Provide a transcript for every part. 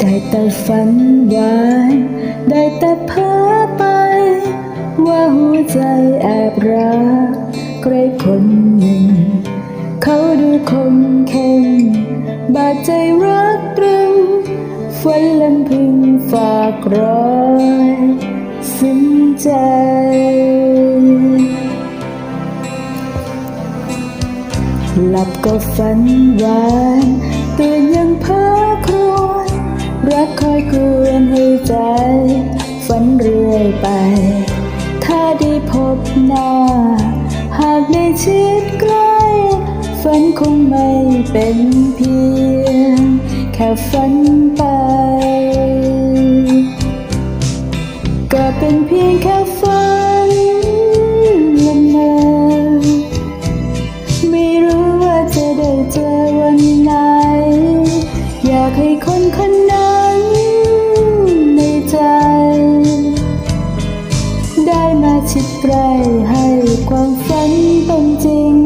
ได้แต่ฝันหวานได้แต่เพ้อไป ว่าหัวใจแอบรักใครคนหนึ่ง เขาดูคมเข้มบาดใจรักตรึงฝันลำพึงฝากรอ ยซึ้งใจ หลับก็ฝันหวานตื่นยังเพ้อครวญรักคอยกวนให้ใจ ฝันเรื่อยไป ถ้าได้พบหน้า หากได้ชิดใกล้ฝันคงไม่เป็นเพียง แค่ฝันไป อยากให้คนคนนั้นในใจ ได้มาชิดใกล้ให้ความฝันเป็นจริง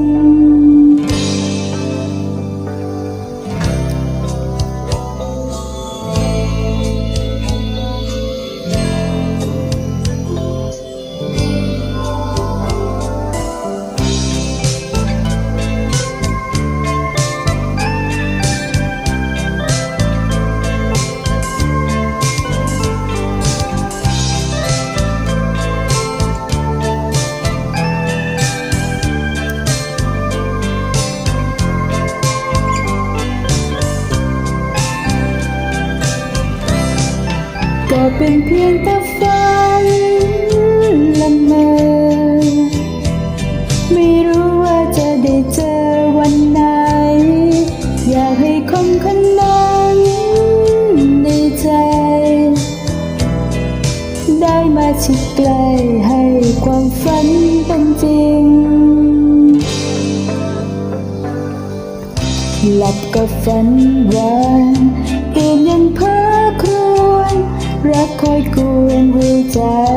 ก็เป็นเพียงแต่ฝันละเมอไม่รู้ว่าจะได้เจอวันไหน อยากให้คนคนนั้นในใจ ได้มาชิดใกล้ให้ความฝันเป็นจริง หลับก็ฝันวาน quite cool and will die.